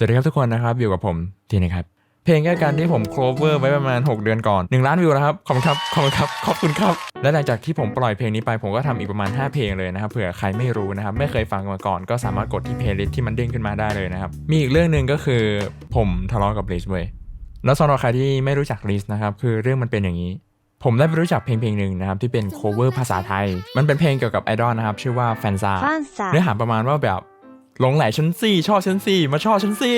สวัสดีครับทุกคนนะครับอยู่กับผมทีนะครับเพลงแก้การที่ผมโคเวอร์ไว้ประมาณ 6 เดือนก่อน 1 ล้านวิวแล้วครับ ขอบคุณครับ ขอบคุณครับ ขอบคุณครับ และหลังจากที่ผมปล่อยเพลงนี้ไปผมก็ทำอีกประมาณ 5 เพลงเลยนะครับเผื่อใครไม่รู้นะครับ ไม่เคยฟังมาก่อนก็สามารถกดที่เพลย์ลิสต์ที่มันเด้งขึ้นมาได้เลยนะครับ มีอีกเรื่องหนึ่งก็คือผมทะเลาะกับลิสเว้ยแล้วสำหรับใครที่ไม่รู้จักลิสนะครับคือเรื่องมันเป็นอย่างนี้ ผมได้ไปรู้จักเพลงเพลงหนึ่งนะครับที่เป็นโคเวอร์ภาษาไทย มันเป็นเพลงเกี่ยวกับไอดอลนะครับชื่อว่าแฟนซาเนื้อหาประมาณว่าแบบ หลงไหลฉันสิชอบฉันสิมาชอบฉันสิ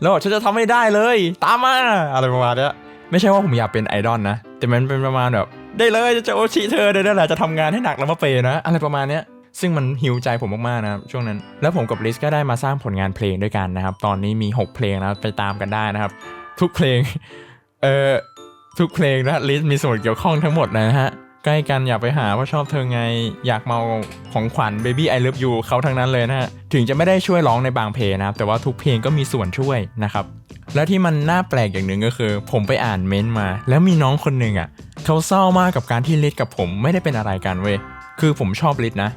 แล้วฉันจะทำให้ได้เลย ตามมาอะไรประมาณนี้ไม่ใช่ว่าผมอยากเป็นไอดอลนะ แต่มันเป็นประมาณแบบ ได้เลยจะโอชิเธอเดี๋ยวแหละจะทำงานให้หนักแล้วมาเปย์นะ อะไรประมาณนี้ซึ่งมันหิวใจผมมากๆนะครับช่วงนั้น แล้วผมกับลิสก็ได้มาสร้างผลงานเพลงด้วยกันนะครับ ตอนนี้มี 6 เพลงนะไปตามกันได้นะครับ ทุกเพลง เอ่อทุกเพลงนะลิสมีส่วนเกี่ยวข้องทั้งหมดนะฮะ ใกล้กันอยากไปหาว่าชอบเธอไง อยากเมาของขวัญ Baby I Love You เขาทั้งนั้นเลยนะฮะ ถึงจะไม่ได้ช่วยร้องในบางเพลงนะครับ แต่ว่าทุกเพลงก็มีส่วนช่วยนะครับ และที่มันน่าแปลกอย่างหนึ่งก็คือ ผมไปอ่านเม้นต์มา แล้วมีน้องคนหนึ่งอะเขาเศร้ามากกับการที่ลิศกับผมไม่ได้เป็นอะไรกันเว้ยคือผมชอบลิศนะ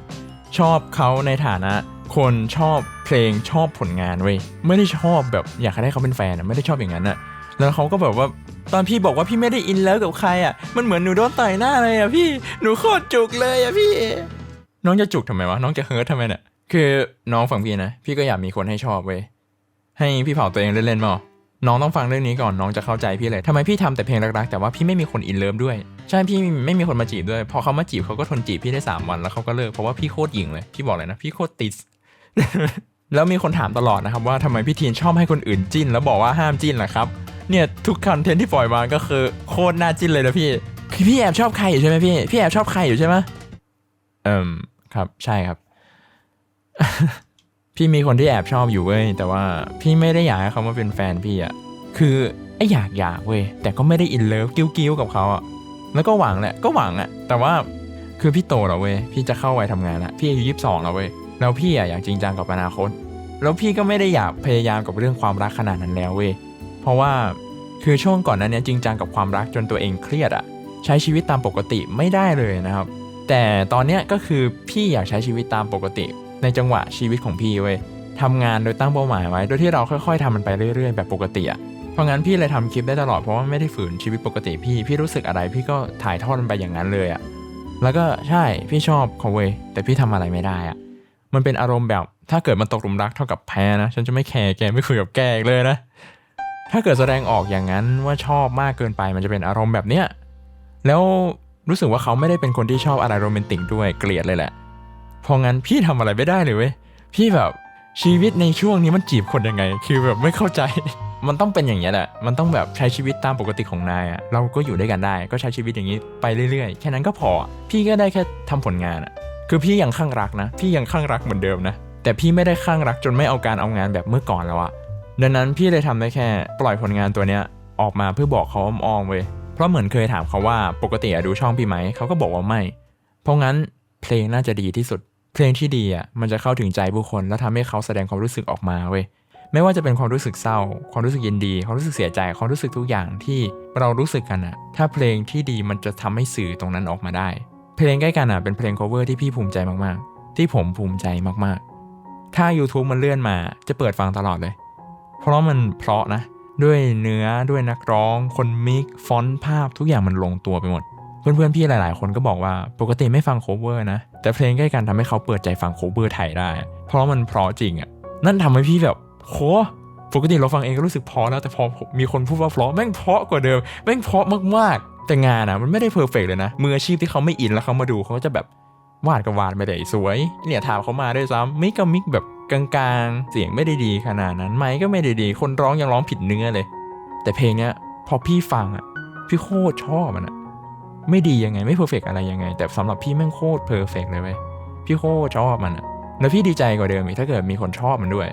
ชอบเขาในฐานะคนชอบเพลงชอบผลงานเว้ยไม่ได้ชอบแบบอยากให้เขาเป็นแฟนอะไม่ได้ชอบอย่างนั้นอะแล้วเขาก็แบบว่า ตอนพี่บอกว่าพี่ไม่ได้อินเลิฟกับใครอะ มันเหมือนหนูโดนต่อยหน้าเลยอะพี่ หนูโคตรจุกเลยอะพี่ น้องจะจุกทำไมวะ น้องจะเฮิร์ททำไมเนี่ย คือน้องฝั่งพี่นะ พี่ก็อยากมีคนให้ชอบเว้ย ให้พี่เผาตัวเองเล่นๆมั้งน้องต้องฟังเรื่องนี้ก่อนน้องจะเข้าใจพี่เลยทำไมพี่ทำแต่เพลงรักๆ แต่ว่าพี่ไม่มีคนอินเลิฟด้วย ใช่พี่ไม่มีคนมาจีบด้วย พอเขามาจีบเขาก็ทนจีบพี่ได้สามวันแล้วเขาก็เลิกเพราะว่าพี่โคตรหญิงเลยพี่บอกเลยนะพี่โคตรติดแล้วมีคนถามตลอดนะครับว่าทำไมพี่ทีนชอบให้คนอื่นจิ้น แล้วบอกว่าห้ามจิ้นล่ะครับ เนี่ยทุกคอนเทนต์ที่ปล่อยมาก็คือโคตรน่าจิ้นเลยนะพี่ คือพี่แอบชอบใครอยู่ใช่ไหมพี่ พี่แอบชอบใครอยู่ใช่ไหมเอิมครับ ใช่ครับ พี่มีคนที่แอบชอบอยู่เว้ย แต่ว่าพี่ไม่ได้อยากให้เขามาเป็นแฟนพี่อะคือไออยากอยากเว้ย แต่ก็ไม่ได้อินเลิฟกิ้วกิ้วกับเขาอะแล้วก็หวังแหละ ก็หวังอะแต่ว่าคือพี่โตแล้วเว้ย พี่จะเข้าวัยทำงานละพี่อายุยี่สิบสองแล้วเว้ย แล้วพี่อะอยากจริงจังกับอนาคต แล้วพี่ก็ไม่ได้อยากพยายามกับเรื่องความรักขนาดนั้นแล้วเว้ย เพราะว่าคือช่วงก่อนนั้นเนี่ยจริงจังกับความรักจนตัวเองเครียดอะใช้ชีวิตตามปกติไม่ได้เลยนะครับ แต่ตอนเนี้ยก็คือพี่อยากใช้ชีวิตตามปกติ ในจังหวะชีวิตของพี่เว้ยทำงานโดยตั้งเป้าหมายไว้ โดยที่เราค่อยๆทำมันไปเรื่อยๆ แบบปกติอะเพราะงั้นพี่เลยทำคลิปได้ตลอดเพราะว่าไม่ได้ฝืนชีวิตปกติพี่ พี่รู้สึกอะไรพี่ก็ถ่ายทอดมันไปอย่างนั้นเลยอะแล้วก็ใช่พี่ชอบเขาเว้ยแต่พี่ทำอะไรไม่ได้อะมันเป็นอารมณ์แบบถ้าเกิดมันตกหลุมรักเท่ากับแพ้นะฉันจะไม่แคร์แกไม่คุยกับแกอีกเลยนะ ถ้าเกิดแสดงออกอย่างนั้นว่าชอบมากเกินไปมันจะเป็นอารมณ์แบบเนี้ยแล้วรู้สึกว่าเขาไม่ได้เป็นคนที่ชอบอะไรโรแมนติกด้วยเกลียดเลยแหละพราะงั้นพี่ทำอะไรไม่ได้เลยเว้ยพี่แบบชีวิตในช่วงนี้มันจีบคนยังไง คือแบบไม่เข้าใจ มันต้องเป็นอย่างนี้ยแหละ มันต้องแบบใช้ชีวิตตามปกติของนายอะเราก็อยู่ด้วยกันได้ ก็ใช้ชีวิตอย่างนี้ไปเรื่อยๆ แค่นั้นก็พอ พี่ก็ได้แค่ทำผลงานอะคือพี่ยังข้างรักนะ พี่ยังข้างรักเหมือนเดิมนะ แต่พี่ไม่ได้ข้างรักจนไม่เอาการเอางานแบบเมื่อก่อนแล้วอะ ดังนั้นพี่เลยทำได้แค่ปล่อยผลงานตัวเนี้ยออกมาเพื่อบอกเขาอ้อมๆเว้ยเพราะเหมือนเคยถามเขาว่าปกติดูช่องพี่ไหมเขาก็บอกว่าไม่ เพราะงั้นเพลงน่าจะดีที่สุด เพลงที่ดีอะมันจะเข้าถึงใจผู้คนแล้วทำให้เขาแสดงความรู้สึกออกมาเว้ยไม่ว่าจะเป็นความรู้สึกเศร้า ความรู้สึกยินดี ความรู้สึกเสียใจ ความรู้สึกทุกอย่างที่เรารู้สึกกันอะถ้าเพลงที่ดีมันจะทำให้สื่อตรงนั้นออกมาได้ เพลงใกล้กันอะเป็นเพลง cover ที่พี่ภูมิใจมากๆ ที่ผมภูมิใจมากๆ ถ้า YouTube มันเลื่อนมาจะเปิดฟังตลอดเลย เพราะมันเพราะนะ ด้วยเนื้อด้วยนักร้อง คนมิกฟอนต์ภาพทุกอย่างมันลงตัวไปหมด เพื่อนๆพี่หลายๆ คนก็บอกว่าปกติไม่ฟังโคเวอร์นะ แต่เพลงใกล้กันทำให้เขาเปิดใจฟังโคเวอร์ไทยได้ เพราะมันเพราะจริงอะ่ะนั่นทำให้พี่แบบโหปกติเราฟังเองก็รู้สึกเพราะแล้วแต่พอมีคนพูดว่าเพราะแม่งเพราะกว่าเดิมแม่งเพราะมากๆ แต่งานอะ่ะมันไม่ได้เพอร์เฟกเลยนะมืออาชีพที่เขาไม่อินแล้วเขามาดูเขาก็จะแบบวาดก็วาดไม่ได้สวย เนี่ยถามเขามาด้วยซ้ำมิกก็มิกแบบ กลางๆ เสียงไม่ได้ดีขนาดนั้นไมค์ก็ไม่ได้ดี คนร้องยังร้องผิดเนื้อเลย แต่เพลงเนี้ยพอพี่ฟังอะพี่โคตรชอบมันอะไม่ดียังไงไม่เพอร์เฟกอะไรยังไง แต่สำหรับพี่แม่งโคตรเพอร์เฟกเลยเว้ยพี่โคตรชอบมันอะแล้วพี่ดีใจกว่าเดิมอีกถ้าเกิดมีคนชอบมันด้วย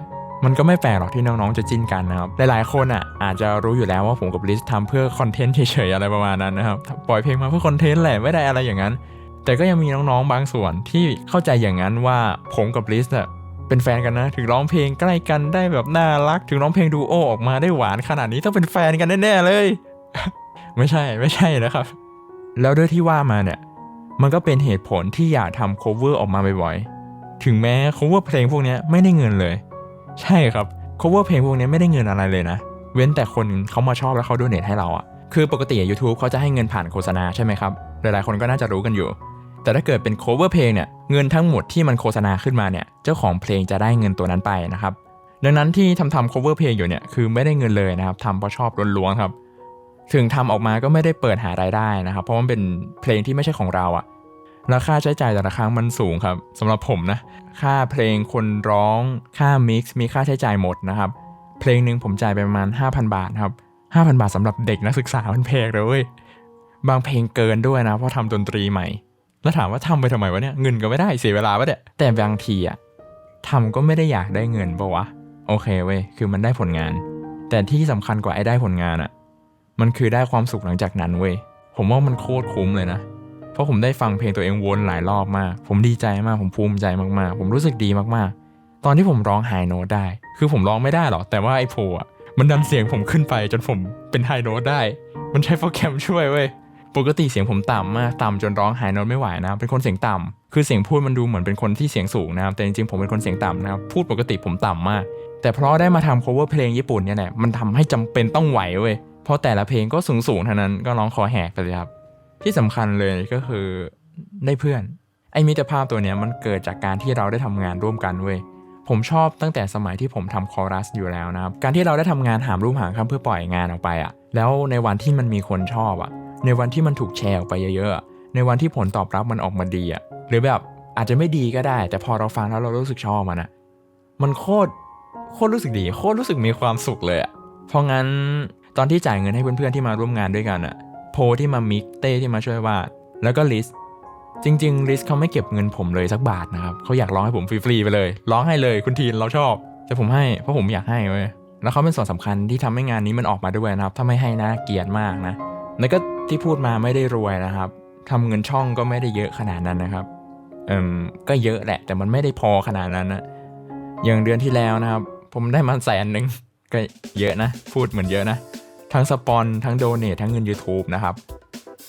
มันก็ไม่แปลกหรอกที่น้องๆจะจิ้นกันนะครับ หลายๆคนอะอาจจะรู้อยู่แล้วว่าผมกับลิสทำเพื่อคอนเทนต์เฉยๆอะไรประมาณนั้นนะครับปล่อยเพลงมาเพื่อคอนเทนต์แหละไม่ได้อะไรอย่างนั้น แต่ก็ยังมีน้องๆบางส่วนที่เข้าใจอย่างนั้นว่าผมกับลิสอะ เป็นแฟนกันนะ ถึงร้องเพลงใกล้กันได้แบบน่ารัก ถึงร้องเพลงดูโอออกมาได้หวานขนาดนี้ต้องเป็นแฟนกันแน่ๆเลย ไม่ใช่ไม่ใช่นะครับ แล้วด้วยที่ว่ามาเนี่ย มันก็เป็นเหตุผลที่อยากทำ cover ออกมาบ่อยๆ ถึงแม้ cover เพลงพวกนี้ไม่ได้เงินเลย ใช่ครับ cover เพลงพวกนี้ไม่ได้เงินอะไรเลยนะ เว้นแต่คนเขามาชอบแล้วเขาโดเนทให้เราอะคือปกติ YouTube เขาจะให้เงินผ่านโฆษณาใช่ไหมครับ หลายๆ คนก็น่าจะรู้กันอยู่ แต่ถ้าเกิดเป็น cover เพลงเนี่ยเงินทั้งหมดที่มันโฆษณาขึ้นมาเนี่ยเจ้าของเพลงจะได้เงินตัวนั้นไปนะครับดังนั้นที่ทำทำ cover เพลงอยู่เนี่ยคือไม่ได้เงินเลยนะครับทำเพราะชอบล้วนๆครับ ถึงทำออกมาก็ไม่ได้เปิดหารายได้นะครับ เพราะมันเป็นเพลงที่ไม่ใช่ของเราอะแล้วค่าใช้จ่ายแต่ละครั้งมันสูงครับสำหรับผมนะค่าเพลงคนร้องค่ามิกซ์มีค่าใช้จ่ายหมดนะครับเพลงหนึ่งผมจ่ายไปประมาณ 5,000 บาทครับ5,000 บาทสำหรับเด็กนักศึกษามันแพงเลยเว้ยบางเพลงเกินด้วยนะเพราะทำดนตรีใหม่ แล้วถามว่าทำไปทำไมวะเนี่ยเงินก็ไม่ได้เสียเวลาปะเนี่ยแต่บางทีอะทำก็ไม่ได้อยากได้เงินปะวะโอเคเว้ยคือมันได้ผลงาน แต่ที่สำคัญกว่าไอ้ได้ผลงานอะมันคือได้ความสุขหลังจากนั้นเว้ยผมว่ามันโคตรคุ้มเลยนะ เพราะผมได้ฟังเพลงตัวเองวนหลายรอบมาก ผมดีใจมาก ผมภูมิใจมากๆ ผมรู้สึกดีมากๆ ตอนที่ผมร้องไฮโน้ตได้ คือผมร้องไม่ได้หรอก แต่ว่าไอ้โพอะ มันดันเสียงผมขึ้นไปจนผมเป็นไฮโน้ตได้ มันใช้โปรแกรมช่วยเว้ย ปกติเสียงผมต่ำมากต่ำจนร้องไฮโน้ตไม่ไหวนะเป็นคนเสียงต่ำคือเสียงพูดมันดูเหมือนเป็นคนที่เสียงสูงนะครับแต่จริงๆผมเป็นคนเสียงต่ำนะครับพูดปกติผมต่ำมาก แต่เพราะได้มาทำ cover เพลงญี่ปุ่นเนี่ยแหละมันทำให้จำเป็นต้องไหวเว้ยเพราะแต่ละเพลงก็สูงสูงๆเท่านั้นก็ร้องคอแหกไปเลยครับ ที่สำคัญเลยก็คือได้เพื่อนไอ้มิตรภาพตัวเนี้ยมันเกิดจากการที่เราได้ทำงานร่วมกันเว้ยผมชอบตั้งแต่สมัยที่ผมทำคอรัสอยู่แล้วนะครับการที่เราได้ทำงานหามรูปหางคำเพื่อปล่อยงานออกไปอะแล้วในวันที่มันมีคนชอบอะ ในวันที่มันถูกแชร์ออกไปเยอะๆ ในวันที่ผลตอบรับมันออกมาดีอะหรือแบบอาจจะไม่ดีก็ได้ แต่พอเราฟังแล้วเรารู้สึกชอบมันอะมันโคตรโคตรรู้สึกดี โคตรรู้สึกมีความสุขเลยอะเพราะงั้นตอนที่จ่ายเงินให้เพื่อนๆที่มาร่วมงานด้วยกันอะโพที่มามิกเต้ที่มาช่วยวาดแล้วก็ลิสจริงๆลิสเขาไม่เก็บเงินผมเลยสักบาทนะครับเขาอยากร้องให้ผมฟรีๆไปเลย ร้องให้เลยคุณทีนเราชอบ แต่ผมให้เพราะผมอยากให้เว้ยแล้วเขาเป็นส่วนสำคัญที่ทำให้งานนี้มันออกมาด้วยนะครับถ้าไม่ให้นะเกลียดมากนะแล้วก็ที่พูดมาไม่ได้รวยนะครับทำเงินช่องก็ไม่ได้เยอะขนาดนั้นนะครับเอ่มก็เยอะแหละ แต่มันไม่ได้พอขนาดนั้นนะอย่างเดือนที่แล้วนะครับ ผมได้มาแสนหนึ่งก็เยอะนะ พูดเหมือนเยอะนะ ทั้งสปอนทั้งโดเนททั้งเงิน YouTube นะครับ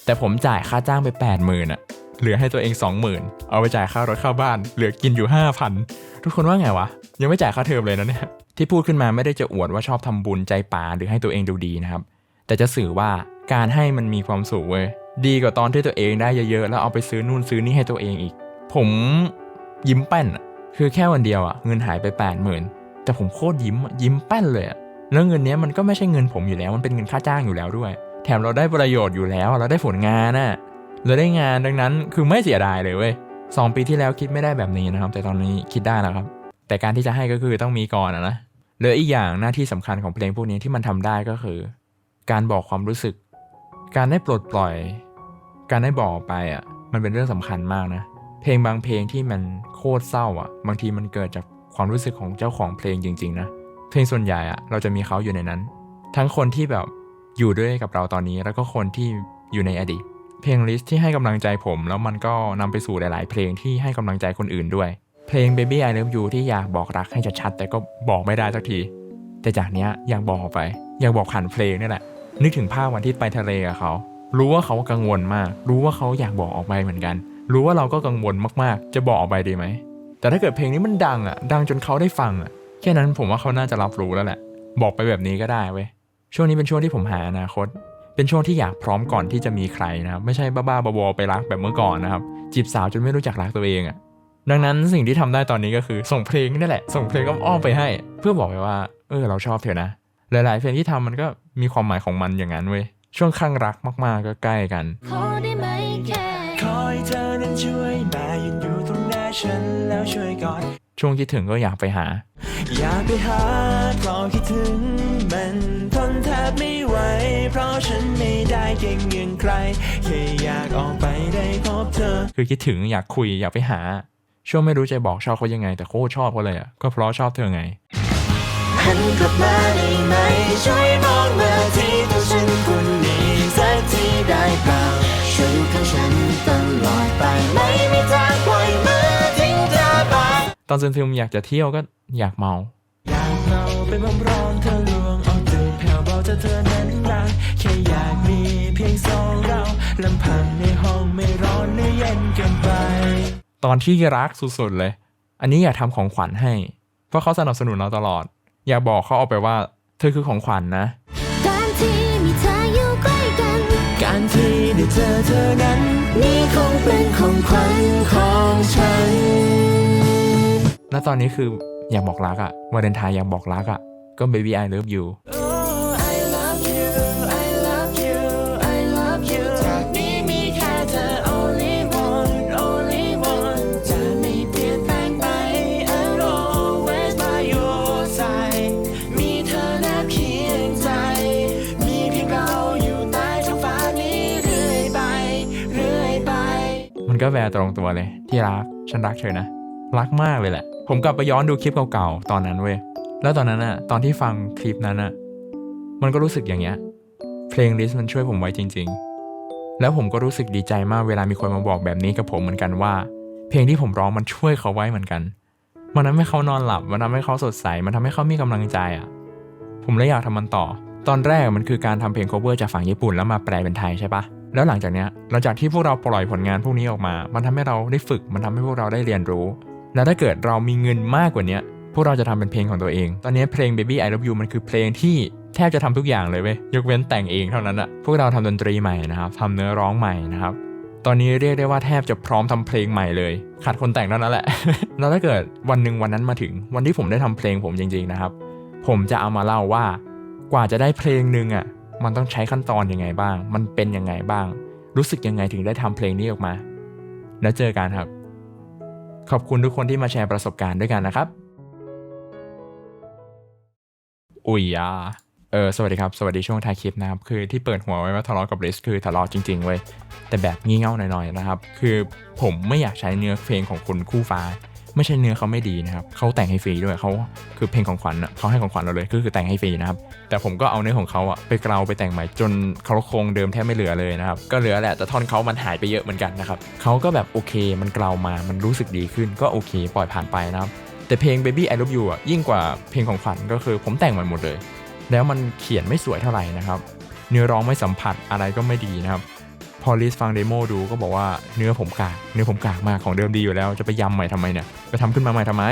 แต่ผมจ่ายค่าจ้างไป 8 0,000ื่นอะเหลือให้ตัวเอง 20,000 เอาไปจ่ายค่ารถเข้าบ้าน เหลือกินอยู่ 5,000 ทุกคนว่าไงวะ ยังไม่จ่ายค่าเทอมเลยนะเนี่ยที่พูดขึ้นมาไม่ได้จะอวดว่าชอบทำบุญใจป่าหรือให้ตัวเองดูดีนะครับ แต่จะสื่อว่า การให้มันมีความสุขเว้ยดีกว่าตอนที่ตัวเองได้เยอะๆ แล้วเอาไปซื้อนู่นซื้อนี่ให้ตัวเองอีก ผมยิ้มแป้นคือแค่วันเดียวอะเงินหายไป80,000แต่ผมโคตรยิ้มยิ้มแป้นเลยอะแล้วเงินนี้มันก็ไม่ใช่เงินผมอยู่แล้ว มันเป็นเงินค่าจ้างอยู่แล้วด้วย แถมเราได้ประโยชน์อยู่แล้ว เราได้ผลงานน่ะเราได้งานดังนั้นคือไม่เสียดายเลยเว้ยสองปีที่แล้วคิดไม่ได้แบบนี้นะครับ แต่ตอนนี้คิดได้แล้วครับ แต่การที่จะให้ก็คือต้องมีก่อนนะเลืออีกอย่างหน้าที่สำคัญของเพลงพวกนี้ที่มันทำได้ก็คือ การบอกความรู้สึก การได้ปลดปล่อย การได้บอกไปอะ มันเป็นเรื่องสำคัญมากนะ เพลงบางเพลงที่มันโคตรเศร้าอะ บางทีมันเกิดจากความรู้สึกของเจ้าของเพลงจริง ๆ นะ เพลงส่วนใหญ่อะ เราจะมีเขาอยู่ในนั้น ทั้งคนที่แบบอยู่ด้วยกับเราตอนนี้ แล้วก็คนที่อยู่ในอดีต เพลงลิสต์ที่ให้กำลังใจผม แล้วมันก็นำไปสู่หลาย ๆ เพลงที่ให้กำลังใจคนอื่นด้วย เพลง Baby I Love You ที่อยากบอกรักให้ชัดๆแต่ก็บอกไม่ได้สักที แต่จากเนี้ยอยากบอกออกไป อยากบอกผ่านเพลงนี่แหละ นึกถึงภาพวันที่ไปทะเลกับเขา รู้ว่าเขากังวลมาก รู้ว่าเขาอยากบอกออกไปเหมือนกัน รู้ว่าเราก็กังวลมากๆ จะบอกออกไปดีไหม แต่ถ้าเกิดเพลงนี้มันดังอะ ดังจนเขาได้ฟังอะ แค่นั้นผมว่าเขาน่าจะรับรู้แล้วแหละ บอกไปแบบนี้ก็ได้เว้ย ช่วงนี้เป็นช่วงที่ผมหาอนาคต เป็นช่วงที่อยากพร้อมก่อนที่จะมีใครนะครับ ไม่ใช่บ้าๆบอๆไปรักแบบเมื่อก่อนนะครับ จีบสาวจนไม่รู้จักรักตัวเองอะ ดังนั้นสิ่งที่ทำได้ตอนนี้ก็คือ ส่งเพลงนี่แหละ ส่งเพลงอ้อมๆไปให้ เพื่อบอกไปว่า เออเราชอบเธอนะ หลาย ๆ เพลงที่ทำมันก็ มีความหมายของมันอย่างนั้นเว้ยช่วงข้างรักมาก ๆ ก็ใกล้กัน ขอได้ไหมแค่ขอให้เธอนั้นช่วยมายืนอยู่ตรงหน้าฉันแล้วช่วยกอดช่วงคิดถึงก็อยากไปหา อยากไปหาเพราะคิดถึงมันทนแทบไม่ไหว เพราะฉันไม่ได้เก่งอย่างใครแค่อยากออกไปได้พบเธอ คือคิดถึงอยากคุยอยากไปหา ช่วงไม่รู้จะบอกชอบเขายังไง แต่โคตรชอบเขาเลยอะก็เพราะชอบเธอไงหันกลับมาได้ไหมช่วย อนซึมๆอยากจะเที่ยวก็อยากเมาอยากเมาเป็นความร้อนเธอลวงเอาตื่นแผ่วเบาจะเธอนั้นรักแค่อยากมีเพียงสองเราลำพังในห้องไม่ร้อนหรือเย็นเกินไป ตอนที่รักสุดๆเลย อันนี้อยากทำของขวัญให้ เพราะเขาสนับสนุนเราตลอด อยากบอกเขาเอาไปว่า เธอคือของขวัญนะการที่มีเธออยู่ใกล้กัน การที่ได้เจอเธอนั้นนี่คงเป็นของขวัญของฉัน และตอนนี้คืออยากบอกรักอะวาเลนไทน์อยากบอกรักอะก็ baby I love you Oh I love you I love you I love you จากนี้มีแค่เธอ only one only one จะไม่เปลี่ยนแปลงไป I'll always by your side มีเธอแนบเคียงใจ มีเพียงเราอยู่ใต้ท้องฟ้านี้เรื่อยไป เรื่อยไป มันก็แวร์ตรงตัวเลย ที่รัก ฉันรักเธอนะ รักมากเลยแหละ ผมกลับไปย้อนดูคลิปเก่าๆ ตอนนั้นเว้ย แล้วตอนนั้นอะตอนที่ฟังคลิปนั้นอะมันก็รู้สึกอย่างเงี้ย เพลงลิสต์มันช่วยผมไว้จริง ๆ แล้วผมก็รู้สึกดีใจมากเวลามีคนมาบอกแบบนี้กับผมเหมือนกันว่า เพลงที่ผมร้องมันช่วยเขาไว้เหมือนกัน มันทำให้เขานอนหลับ มันทำให้เขาสดใส มันทำให้เขามีกำลังใจอะผมเลยอยากทำมันต่อ ตอนแรกมันคือการทำเพลง cover จากฝั่งญี่ปุ่นแล้วมาแปลเป็นไทยใช่ปะแล้วหลังจากเนี้ยหลังจากที่พวกเราปล่อยผลงานพวกนี้ออกมา มันทำให้เราได้ฝึก มันทำให้พวกเราได้เรียนรู้ แล้วถ้าเกิดเรามีเงินมากกว่านี้พวกเราจะทำเป็นเพลงของตัวเอง ตอนนี้เพลง Baby I Love You มันคือเพลงที่แทบจะทำทุกอย่างเลยเว้ย ยกเว้นแต่งเองเท่านั้นอะพวกเราทำดนตรีใหม่นะครับทำเนื้อร้องใหม่นะครับ ตอนนี้เรียกได้ว่าแทบจะพร้อมทำเพลงใหม่เลย ขาดคนแต่งเท่านั้นแหละ แล้วถ้าเกิดวันหนึ่งวันนั้นมาถึง วันที่ผมได้ทำเพลงผมจริงๆนะครับ ผมจะเอามาเล่าว่ากว่าจะได้เพลงหนึ่งอะมันต้องใช้ขั้นตอนยังไงบ้าง มันเป็นยังไงบ้าง รู้สึกยังไงถึงได้ทำเพลงนี้ออกมา แล้วเจอกันครับ ขอบคุณทุกคนที่มาแชร์ประสบการณ์ด้วยกันนะครับ อุยอ่าเออสวัสดีครับ สวัสดีช่วงท้ายคลิปนะครับ คือที่เปิดหัวไว้ว่าทะเลาะกับลิสคือทะเลาะจริงๆเว้ยแต่แบบงี่เง่าหน่อยๆนะครับ คือผมไม่อยากใช้เนื้อเพลงของคุณคู่ฟ้า ไม่ใช่เนื้อเขาไม่ดีนะครับเขาแต่งให้ฟรีด้วยเขาคือเพลงของขวัญเขาให้ของขวัญเราเลยก็คือแต่งให้ฟรีนะครับแต่ผมก็เอาเนื้อของเขาอะไปกลาวไปแต่งใหม่จนเขาโครงเดิมแทบไม่เหลือเลยนะครับก็เหลือแหละแต่ท่อนเขามันหายไปเยอะเหมือนกันนะครับเขาก็แบบโอเค มันกลามามันรู้สึกดีขึ้นก็โอเค ปล่อยผ่านไปนะครับแต่เพลง Baby I Love You อะยิ่งกว่าเพลงของขวัญก็คือผมแต่งมันหมดเลย แล้วมันเขียนไม่สวยเท่าไหร่นะครับเนื้อร้องไม่สัมผัสอะไรก็ไม่ดีนะครับ พอลิสฟังเดโมดูก็บอกว่าเนื้อผมกาก เนื้อผมกากมากของเดิมดีอยู่แล้วจะไปยำใหม่ทำไมเนี่ยไปทำขึ้นมาใหม่ทำไม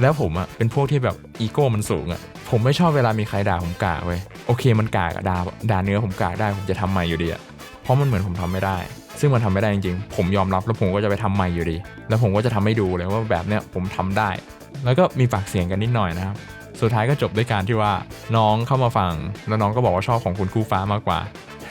แล้วผมอะเป็นพวกที่แบบอีโก้มันสูงอะผมไม่ชอบเวลามีใครด่าผมกากเว้ยโอเคมันกากด่าด่าเนื้อผมกากได้ผมจะทำใหม่อยู่ดีอะเพราะมันเหมือนผมทำไม่ได้ ซึ่งมันทำไม่ได้จริงๆ ผมยอมรับแล้วผมก็จะไปทำใหม่อยู่ดี แล้วผมก็จะทำให้ดูเลยว่าแบบเนี้ยผมทำได้ แล้วก็มีปากเสียงกันนิดหน่อยนะครับสุดท้ายก็จบด้วยการที่ว่าน้องเข้ามาฟังแล้วน้องก็บอกว่าชอบของคุณคู่ฟ้ามากกว่า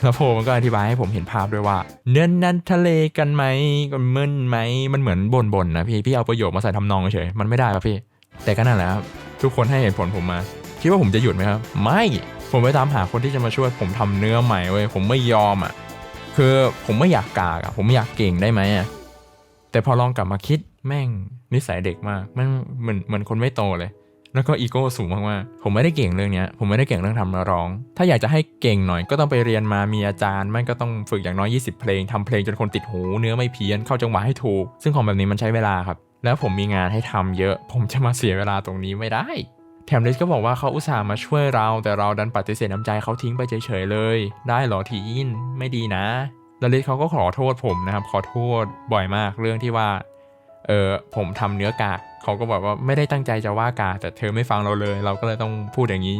แล้วโพมันก็อธิบายให้ผมเห็นภาพด้วยว่า เนื้อนนั้นทะเลกันไหมก็มึนไหมมันเหมือนบ่นๆนะพี่พี่เอาประโยคมาใส่ทำนองเฉยมันไม่ได้ครับพี่ แต่ก็นั่นแหละครับทุกคนให้เหตุผลผมมาคิดว่าผมจะหยุดไหมครับ ไม่ผมไปตามหาคนที่จะมาช่วยผมทำเนื้อใหม่เว้ยผมไม่ยอมอะคือผมไม่อยากกากอะผมไม่อยากเก่งได้ไหมอะแต่พอลองกลับมาคิดแม่งนิสัยเด็กมากม่งเหมือนเหมือนคนไม่โตเลย แล้วก็อีโก้สูงมากๆผมไม่ได้เก่งเรื่องนี้ผมไม่ได้เก่งเรื่องทำร้อง ถ้าอยากจะให้เก่งหน่อยก็ต้องไปเรียนมามีอาจารย์ไม่ก็ต้องฝึกอย่างน้อย 20 เพลงทำเพลงจนคนติดหู เนื้อไม่เพี้ยนเข้าจังหวะให้ถูก ซึ่งของแบบนี้มันใช้เวลาครับ แล้วผมมีงานให้ทำเยอะ ผมจะมาเสียเวลาตรงนี้ไม่ได้แถมลิสก็บอกว่าเขาอุตส่าห์มาช่วยเรา แต่เราดันปฏิเสธน้ำใจเขาทิ้งไปเฉยๆเลย ได้เหรอทีอินไม่ดีนะแล้วลิสเขาก็ขอโทษผมนะครับขอโทษบ่อยมากเรื่องที่ว่า เออผมทำเนื้อกากเขาก็บอกว่าไม่ได้ตั้งใจจะว่ากาแต่เธอไม่ฟังเราเลย เราก็เลยต้องพูดอย่างนี้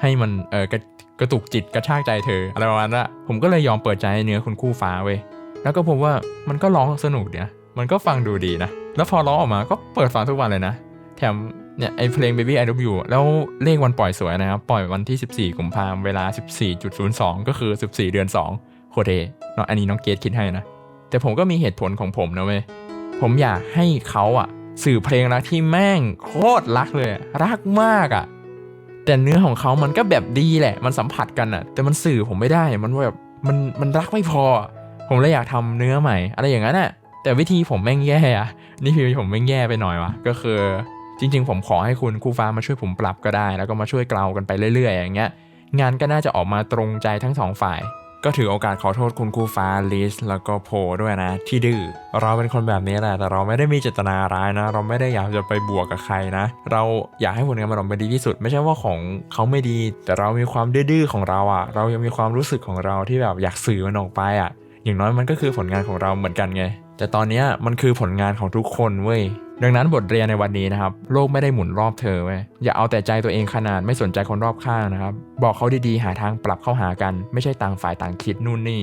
ให้มันเออกระกระตุกจิตกระชากใจเธออะไรประมาณนั้นอะผมก็เลยยอมเปิดใจให้เนื้อคุณคู่ฟ้าเว้ยแล้วก็พบว่ามันก็ร้องสนุกดีนะมันก็ฟังดูดีนะ แล้วพอร้องออกมาก็เปิดฟังทุกวันเลยนะ แถมเนี่ยไอเพลง Baby I Love You แล้วเลขวันปล่อยสวยนะครับ ปล่อยวันที่ 14กุมภาพันธ์เวลา 14.02 ก็คือ 14 เดือน 2 โคเทเนาะอันนี้น้องเกดคิดให้นะ แต่ผมก็มีเหตุผลของผมนะเว้ย ผมอยากให้เขาอะสื่อเพลงรักที่แม่งโคตรรักเลยรักมากอะแต่เนื้อของเขามันก็แบบดีแหละ มันสัมผัสกันอะแต่มันสื่อผมไม่ได้ มันแบบมันมันรักไม่พอ ผมเลยอยากทำเนื้อใหม่ อะไรอย่างนั้นอะแต่วิธีผมแม่งแย่อะนี่คือผมแม่งแย่ไปหน่อยวะก็คือจริง ๆ ผมขอให้คุณครูฟ้ามาช่วยผมปรับก็ได้ แล้วก็มาช่วยเกลากันไปเรื่อย ๆ อย่างเงี้ยงานก็น่าจะออกมาตรงใจทั้งสองฝ่าย ก็ถือโอกาสขอโทษคุณครูฟ้าลิสแล้วก็โพด้วยนะ ที่ดื้อเราเป็นคนแบบนี้แหละแต่เราไม่ได้มีเจตนาร้ายนะ เราไม่ได้อยากจะไปบวกกับใครนะ เราอยากให้ผลงานมันออกมาดีที่สุด ไม่ใช่ว่าของเขาไม่ดี แต่เรามีความดื้อๆของเราอะ่ะ เรายังมีความรู้สึกของเราที่แบบอยากสื่อมันออกไปอะ่ะ อย่างน้อยมันก็คือผลงานของเราเหมือนกันไง แต่ตอนนี้มันคือผลงานของทุกคนเว้ย ดังนั้นบทเรียนในวันนี้นะครับ โลกไม่ได้หมุนรอบเธอเว้ย อย่าเอาแต่ใจตัวเองขนาดไม่สนใจคนรอบข้างนะครับ บอกเขาดีๆ หาทางปรับเข้าหากัน ไม่ใช่ต่างฝ่ายต่างคิดนู่นนี่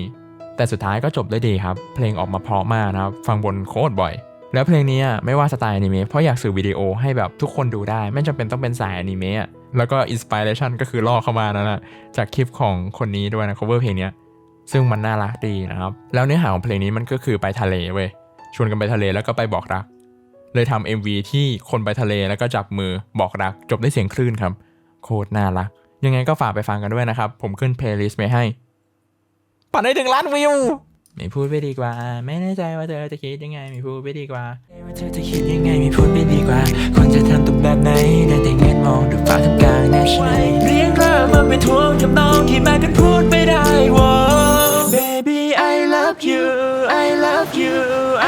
แต่สุดท้ายก็จบด้วยดีครับ เพลงออกมาเพราะมากนะครับ ฟังบนโคตรบ่อย แล้วเพลงนี้ไม่ว่าสไตล์อนิเมะ เพราะอยากสื่อวิดีโอให้แบบทุกคนดูได้ ไม่จำเป็นต้องเป็นสายอนิเมะ แล้วก็อินสปิเรชันก็คือล่อเข้ามานั่นะจากคลิปของคนนี้ด้วยนะ cover เพลงเนี้ย ซึ่งมันน่ารักดีนะครับ แล้วเนื้อหาของเพลงนี้มันก็คือไปทะเลเว้ย ชวนกันไปทะเลแล้วก็ไปบอกรัก เลยทำ MV ที่คนไปทะเลแล้วก็จับมือบอกรัก จบด้วยเสียงคลื่นครับ โคตรน่ารัก ยังไงก็ฝากไปฟังกันด้วยนะครับ ผมขึ้นเพลย์ลิสต์ไว้ให้ปั่นให้ถึงล้านวิว ไม่พูดไปดีกว่า ไม่แน่ใจว่าเธอจะคิดยังไง ไม่พูดไปดีกว่าว่าเธอจะคิดยังไง ไม่พูดไม่ดีกว่าควรจะทำตัวแบบไหนได้แต่เงินมองดูฟ้าทำกลางแนวฉันเรียกเรามาเป็นทวงทำนองที่แม้กันพูดไม่ได้วอ Baby I love you I love you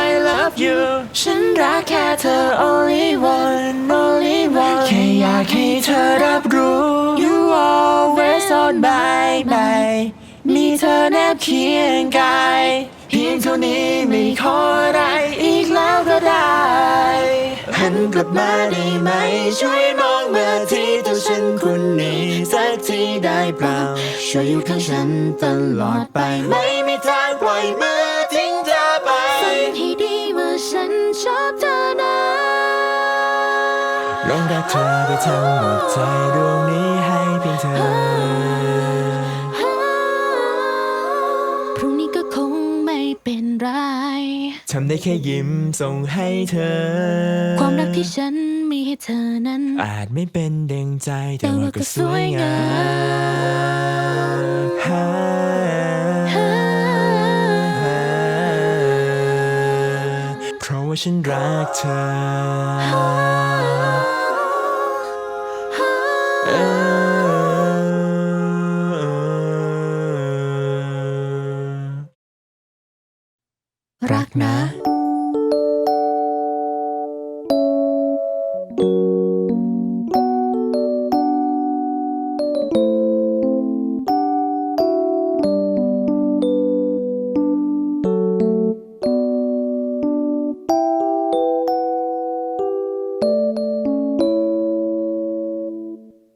I love you ฉันรักแค่เธอ only one only one แค่อยากให้เธอรับรู้ You always on my mind มีเธอแนบเคียงกาย เ พียงเท่านี้ไม่ขออะไรอีกแล้วก็ได้หันกลับมาได้ไหม ช่วยมองมาที่ตัวฉันคนนี้สักทีได้เปล่า ช่วยอยู่ข้างฉันตลอดไป ไม่มีทางปล่อยมือทิ้งเธอไปฟังให้ดีว่าฉันชอบเธอนะลงรักเธอไปทั้งหมดใจดวงนี้ให้เพียงเธอำได้แค่ยิ้มส่งให้เธอ ความรักที่ฉันมีให้เธอนั้น อาจไม่เป็นดังใจแต่ว่าก็สวยงามเพราะว่าฉันรักเธอ